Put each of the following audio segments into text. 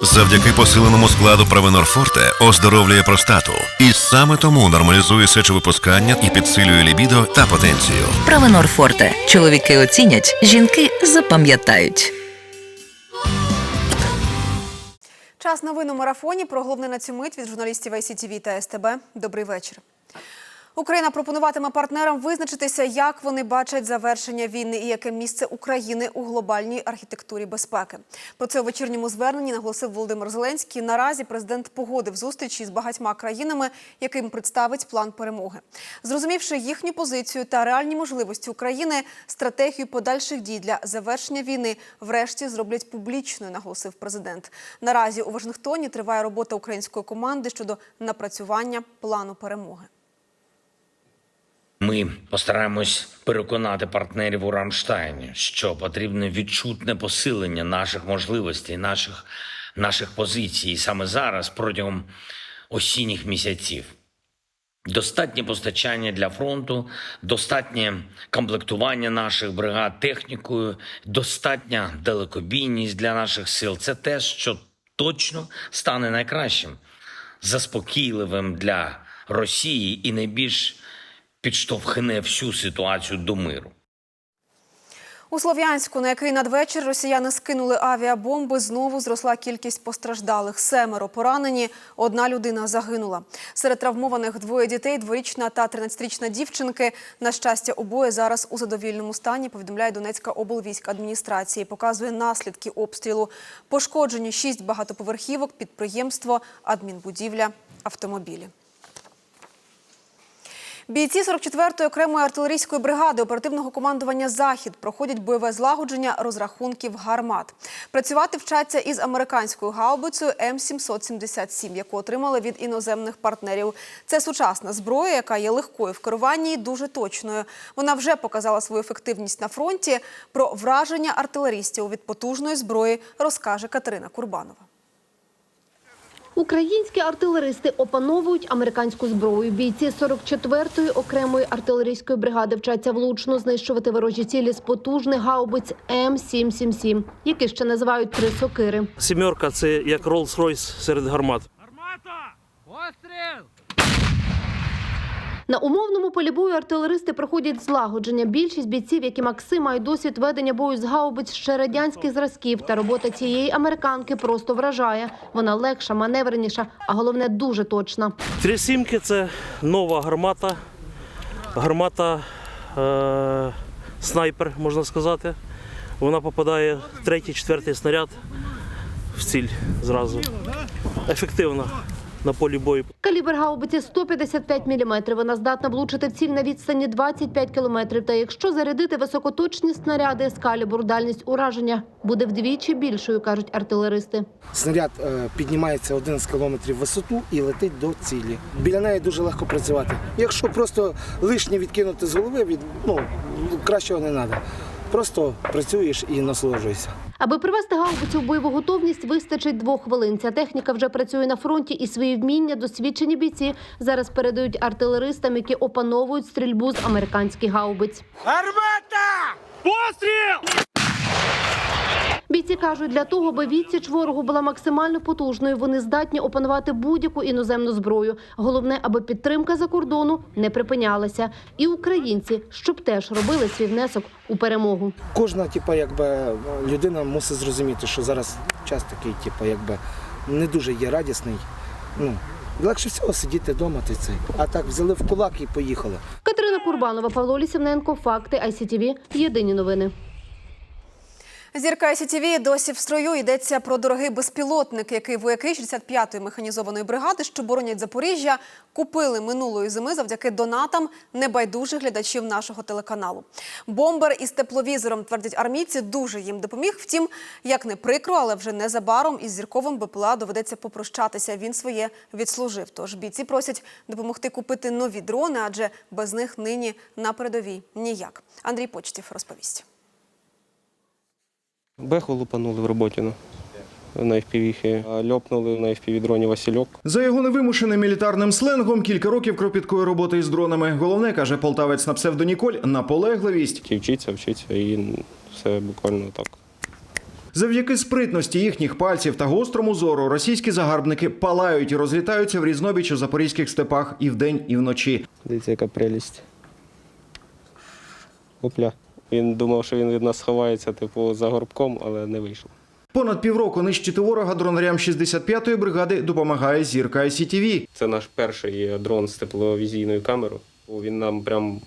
Завдяки посиленому складу Провенор Форте оздоровлює простату. І саме тому нормалізує сечовипускання і підсилює лібідо та потенцію. Правенор Форте. Чоловіки оцінять, жінки запам'ятають. Час новин у марафоні. Про головне на цю мить від журналістів ICTV та СТБ. Добрий вечір. Україна пропонуватиме партнерам визначитися, як вони бачать завершення війни і яке місце України у глобальній архітектурі безпеки. Про це у вечірньому зверненні наголосив Володимир Зеленський. Наразі президент погодив зустрічі з багатьма країнами, яким представить план перемоги. Зрозумівши їхню позицію та реальні можливості України, стратегію подальших дій для завершення війни врешті зроблять публічною, наголосив президент. Наразі у Вашингтоні триває робота української команди щодо напрацювання плану перемоги. Ми постараємось переконати партнерів у Рамштайні, що потрібне відчутне посилення наших можливостей, наших, наших позицій саме зараз, протягом осінніх місяців. Достатнє постачання для фронту, достатнє комплектування наших бригад технікою, достатня далекобійність для наших сил. Це те, що точно стане найкращим, заспокійливим для Росії і найбільш підштовхне всю ситуацію до миру. У Слов'янську, на який надвечір росіяни скинули авіабомби, знову зросла кількість постраждалих. Семеро поранені, одна людина загинула. Серед травмованих двоє дітей, дворічна та 13-річна дівчинки. На щастя, обоє зараз у задовільному стані, повідомляє Донецька облвійськадміністрації. Показує наслідки обстрілу. Пошкоджені шість багатоповерхівок, підприємство, адмінбудівля, автомобілі. Бійці 44-ї окремої артилерійської бригади оперативного командування Захід проходять бойове злагодження розрахунків гармат. Працювати вчаться із американською гаубицею М777, яку отримали від іноземних партнерів. Це сучасна зброя, яка є легкою в керуванні і дуже точною. Вона вже показала свою ефективність на фронті. Про враження артилерістів від потужної зброї розкаже Катерина Курбанова. Українські артилеристи опановують американську зброю. Бійці 44-ї окремої артилерійської бригади вчаться влучно знищувати ворожі цілі з потужних гаубиць М777, які ще називають три сокири. Сімерка це як Rolls-Royce серед гармат. Гармата! Постріл! На умовному полі бою артилеристи проходять злагодження. Більшість бійців, які Макси мають досвід ведення бою з гаубиць ще радянських зразків. Та робота цієї американки просто вражає. Вона легша, маневреніша, а головне дуже точна. Три сімки це нова гармата. Гармата е- снайпер, можна сказати. Вона попадає третій, четвертий снаряд в ціль зразу. Ефективна на полі бою. Калібр гаубиці 155 мм. Вона здатна влучити в ціль на відстані 25 км. Та якщо зарядити високоточні снаряди з калібру, дальність ураження буде вдвічі більшою, кажуть артилеристи. Снаряд е, піднімається 11 кілометрів в висоту і летить до цілі. Біля неї дуже легко працювати. Якщо просто лишнє відкинути з голови, від, ну, кращого не треба. Просто працюєш і насолоджуєшся. Аби привести гаубицю в бойову готовність, вистачить двох хвилин. Ця техніка вже працює на фронті, і свої вміння досвідчені бійці зараз передають артилеристам, які опановують стрільбу з американських гаубиць. Гармата! Постріл! Бійці кажуть, для того, аби відсіч ворогу була максимально потужною, вони здатні опанувати будь-яку іноземну зброю. Головне, аби підтримка за кордону не припинялася. І українці, щоб теж робили свій внесок у перемогу. Кожна типу, якби, людина мусить зрозуміти, що зараз час такий, типу, якби, не дуже є радісний. Ну, легше всього сидіти вдома й цей. А так взяли в кулак і поїхали. Катерина Курбанова, Павло Лісівненко, Факти, ICTV, Єдині новини. Зірка СІТІВІ досі в строю йдеться про дорогий безпілотник, який вояки 65-ї механізованої бригади, що боронять Запоріжжя, купили минулої зими завдяки донатам небайдужих глядачів нашого телеканалу. Бомбер із тепловізором, твердять армійці, дуже їм допоміг. Втім, як не прикро, але вже незабаром із зірковим БПЛА доведеться попрощатися. Він своє відслужив. Тож бійці просять допомогти купити нові дрони, адже без них нині на передовій ніяк. Андрій Почтів розповість. Беху лупанули в роботіну на а льопнули на FPV-дроні Васильок. За його невимушеним мілітарним сленгом кілька років кропіткої роботи із дронами. Головне каже полтавець на псевдо Ніколь наполегливість. І вчиться, вчиться, і все буквально так. Завдяки спритності їхніх пальців та гострому зору російські загарбники палають і розлітаються в різнобіч у запорізьких степах і вдень, і вночі. Дивіться, яка прелість. Опля. Він думав, що він від нас сховається, типу, за горбком, але не вийшло. Понад півроку нищити ворога дронарям 65-ї бригади допомагає зірка ICTV. Це наш перший дрон з тепловізійною камерою. Він нам прям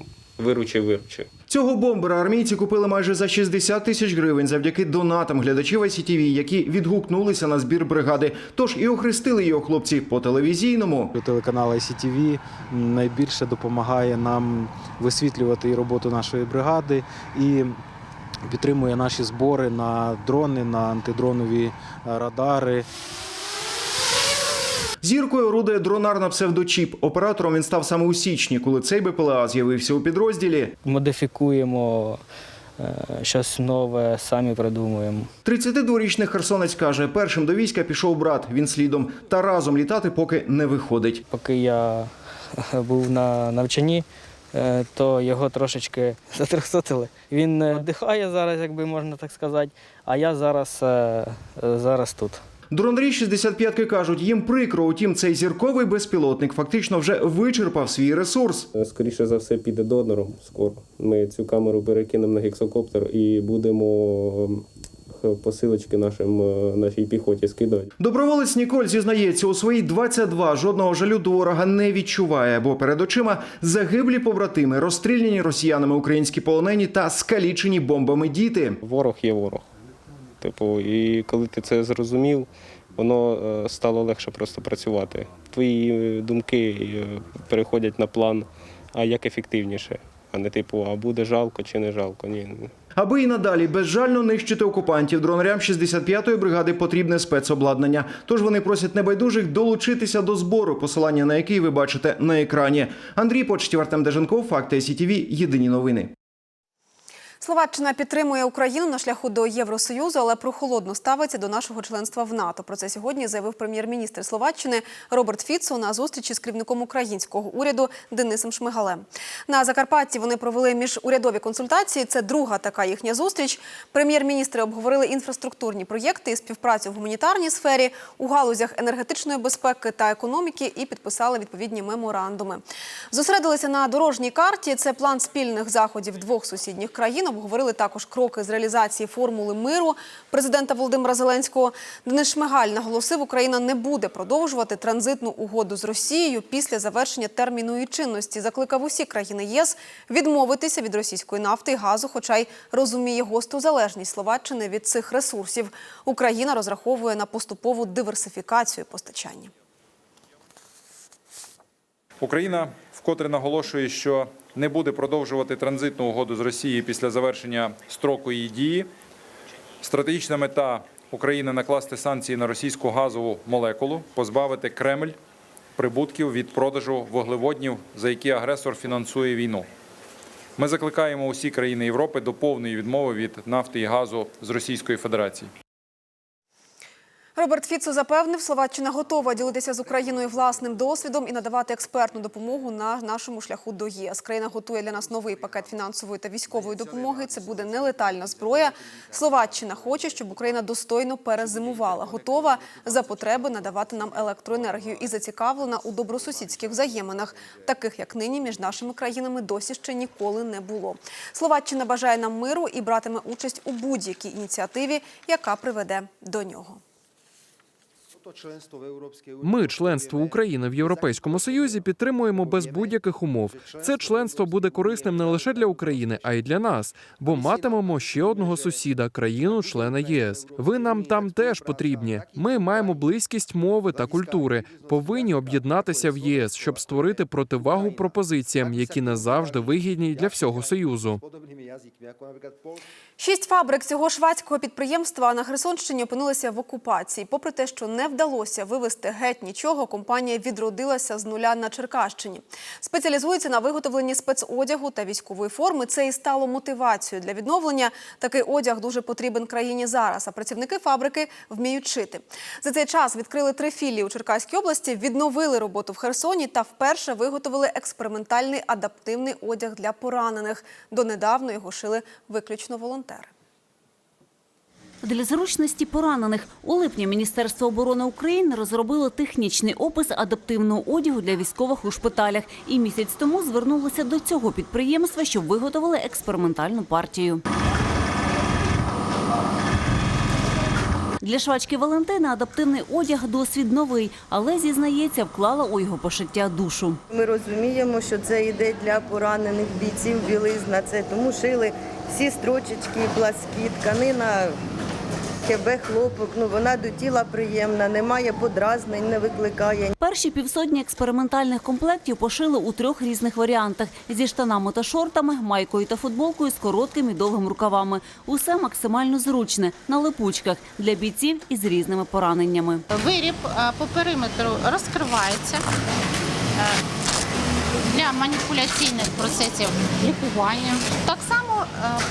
виручив-виручив. Цього бомбера армійці купили майже за 60 тисяч гривень завдяки донатам глядачів ICTV, які відгукнулися на збір бригади. Тож і охрестили його хлопці по телевізійному. Телеканал ICTV найбільше допомагає нам висвітлювати і роботу нашої бригади і підтримує наші збори на дрони, на антидронові е, радари. Зіркою орудує дронар на псевдочіп. Оператором він став саме у січні, коли цей БПЛА з'явився у підрозділі. модифікуємо е, щось нове, самі придумуємо. 32-річний херсонець каже, першим до війська пішов брат. Він слідом та разом літати поки не виходить. Поки я був на навчанні, е, то його трошечки затрьохсотили. Він е, дихає зараз, якби можна так сказати, а я зараз, е, е, зараз тут. Дронарі 65-ки кажуть, їм прикро, утім, цей зірковий безпілотник фактично вже вичерпав свій ресурс. Скоріше за все, піде донором скоро. Ми цю камеру перекинемо на гексокоптер і будемо е, посилочки нашим, е, нашій піхоті скидати. Доброволець Ніколь зізнається, у свої 22 жодного жалю до ворога не відчуває, бо перед очима загиблі побратими, розстріляні росіянами українські полонені та скалічені бомбами діти. Ворог є ворог. Типу, і коли ти це зрозумів, воно е, стало легше просто працювати. Твої е, думки е, переходять на план, а як ефективніше, а не типу, а буде жалко чи не жалко. Ні. Аби і надалі безжально нищити окупантів, дронарям 65-ї бригади потрібне спецобладнання. Тож вони просять небайдужих долучитися до збору, посилання на який ви бачите на екрані. Андрій Почтів, Артем Деженков, Факти СІТВ, Єдині новини. Словаччина підтримує Україну на шляху до Євросоюзу, але прохолодно ставиться до нашого членства в НАТО. Про це сьогодні заявив прем'єр-міністр Словаччини Роберт Фіцо на зустрічі з керівником українського уряду Денисом Шмигалем. На Закарпатті вони провели міжурядові консультації. Це друга така їхня зустріч. Прем'єр-міністри обговорили інфраструктурні проєкти і співпрацю в гуманітарній сфері, у галузях енергетичної безпеки та економіки і підписали відповідні меморандуми. Зосередилися на дорожній карті. Це план спільних заходів двох сусідніх країн. Обговорили також кроки з реалізації формули миру президента Володимира Зеленського. Денис Шмигаль наголосив, Україна не буде продовжувати транзитну угоду з Росією після завершення терміну її чинності. Закликав усі країни ЄС відмовитися від російської нафти і газу, хоча й розуміє госту залежність Словаччини від цих ресурсів. Україна розраховує на поступову диверсифікацію постачання. Україна вкотре наголошує, що не буде продовжувати транзитну угоду з Росією після завершення строку її дії. Стратегічна мета України накласти санкції на російську газову молекулу, позбавити Кремль прибутків від продажу вуглеводнів, за які агресор фінансує війну. Ми закликаємо усі країни Європи до повної відмови від нафти і газу з Російської Федерації. Роберт Фіцо запевнив, Словаччина готова ділитися з Україною власним досвідом і надавати експертну допомогу на нашому шляху до ЄС. Країна готує для нас новий пакет фінансової та військової допомоги. Це буде нелетальна зброя. Словаччина хоче, щоб Україна достойно перезимувала, готова за потреби надавати нам електроенергію і зацікавлена у добросусідських взаєминах, таких як нині між нашими країнами досі ще ніколи не було. Словаччина бажає нам миру і братиме участь у будь-якій ініціативі, яка приведе до нього. Ми, членство України в Європейському Союзі, підтримуємо без будь-яких умов. Це членство буде корисним не лише для України, а й для нас, бо матимемо ще одного сусіда, країну-члена ЄС. Ви нам там теж потрібні. Ми маємо близькість мови та культури. Повинні об'єднатися в єС, щоб створити противагу пропозиціям, які не завжди вигідні для всього союзу. Шість фабрик цього швадського підприємства на Херсонщині опинилися в окупації. Попри те, що не вдалося вивезти геть нічого, компанія відродилася з нуля на Черкащині. Спеціалізується на виготовленні спецодягу та військової форми. Це і стало мотивацією для відновлення. Такий одяг дуже потрібен країні зараз. А працівники фабрики вміють шити. За цей час відкрили три філії у Черкаській області, відновили роботу в Херсоні та вперше виготовили експериментальний адаптивний одяг для поранених. Донедавна його шили виключно волонтери. Для зручності поранених у липні Міністерство оборони України розробило технічний опис адаптивного одягу для військових у шпиталях. І місяць тому звернулося до цього підприємства, щоб виготовили експериментальну партію. Для швачки Валентини адаптивний одяг досвід новий, але зізнається, вклала у його пошиття душу. Ми розуміємо, що це йде для поранених бійців білизна. Це тому шили всі строчечки, пласкі, тканина, хебе, хлопок. Ну вона до тіла приємна, немає подразнень, не викликає. Перші півсотні експериментальних комплектів пошили у трьох різних варіантах: зі штанами та шортами, майкою та футболкою з короткими і довгими рукавами. Усе максимально зручне на липучках для бійців із різними пораненнями. Виріб е, по периметру розкривається е, для маніпуляційних процесів лікування. Так само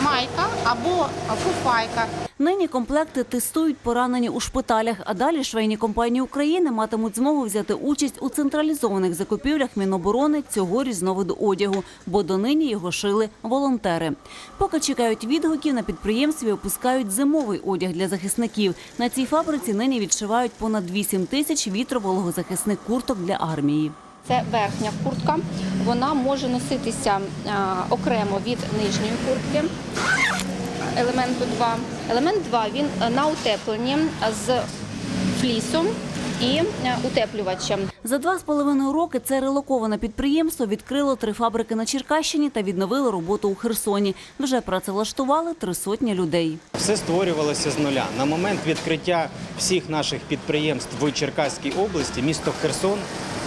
майка або фуфайка. Нині комплекти тестують поранені у шпиталях, а далі швейні компанії України матимуть змогу взяти участь у централізованих закупівлях Міноборони цього різновиду одягу, бо донині його шили волонтери. Поки чекають відгуків, на підприємстві опускають зимовий одяг для захисників. На цій фабриці нині відшивають понад 8 тисяч вітровологозахисних курток для армії. Це верхня куртка. Вона може носитися е, окремо від нижньої куртки. Елементу 2. Елемент 2 він е, на утепленні з флісом і е, утеплювачем. За два з половиною роки це релоковане підприємство відкрило три фабрики на Черкащині та відновило роботу у Херсоні. Вже працевлаштували три сотні людей. Все створювалося з нуля. На момент відкриття всіх наших підприємств в Черкаській області місто Херсон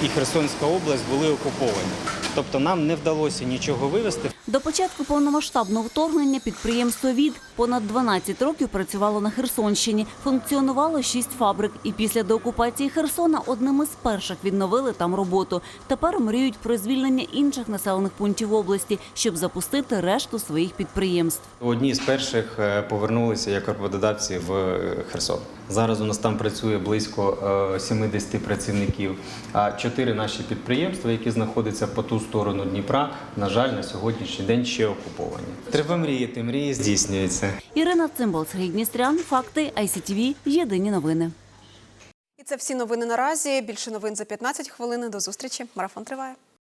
і Херсонська область були окуповані. Тобто нам не вдалося нічого вивезти. До початку повномасштабного вторгнення підприємство ВІД понад 12 років працювало на Херсонщині. Функціонувало шість фабрик. І після деокупації Херсона одним із перших відновили там роботу. Тепер мріють про звільнення інших населених пунктів області, щоб запустити решту своїх підприємств. Одні з перших е, повернулися як роботодавці в е, Херсон. Зараз у нас там працює близько е, 70 працівників. А чотири наші підприємства, які знаходяться по ту сторону Дніпра, на жаль, на сьогоднішній день ще окуповані. Треба мріяти, мрії здійснюються. Ірина Цимбал, Сергій Дністрян, факти ICTV, Єдині новини. І це всі новини наразі. Більше новин за 15 хвилин. До зустрічі. Марафон триває.